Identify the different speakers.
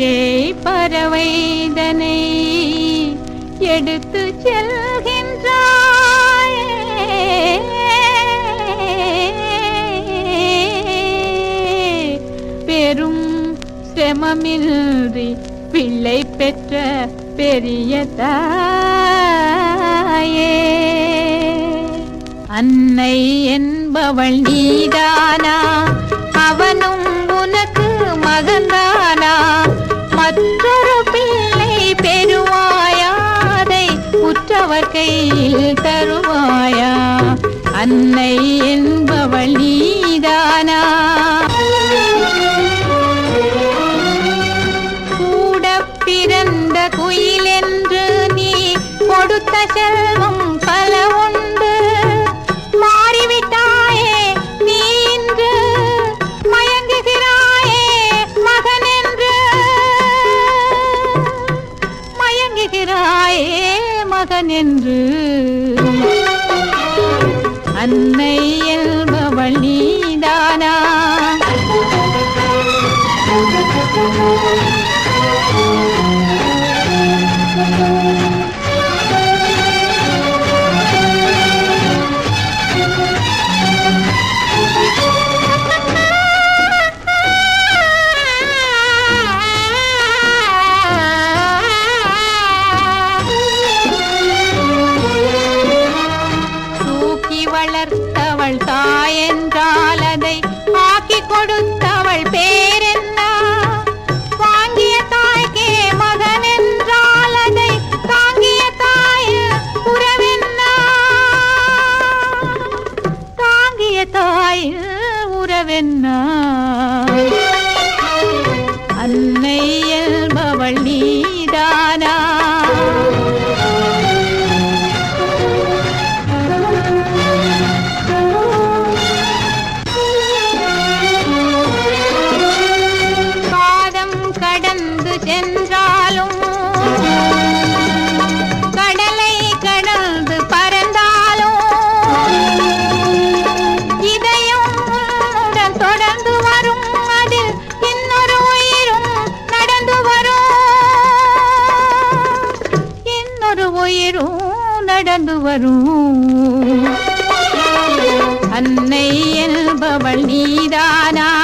Speaker 1: சேய் பறவைதனை எடுத்து செல்கின்றாய. பெரும் சிரமமின்றி பிள்ளை பெற்ற பெரிய தாயே. அன்னை என்பவள் நீதானா? அவனும் உனக்கு மகன்தான் அவர் கையில் தருவாயா? அன்னை என்பவள் நீதானா கூட பிறந்த குயில் என்று நீ கொடுத்த செல்வம் பல மகன் என்று அன்னை என்பவள் நீதானா தாய் உறவென்ன உயிரும் நடந்து வரும். அன்னை என்பவள் நீதானா?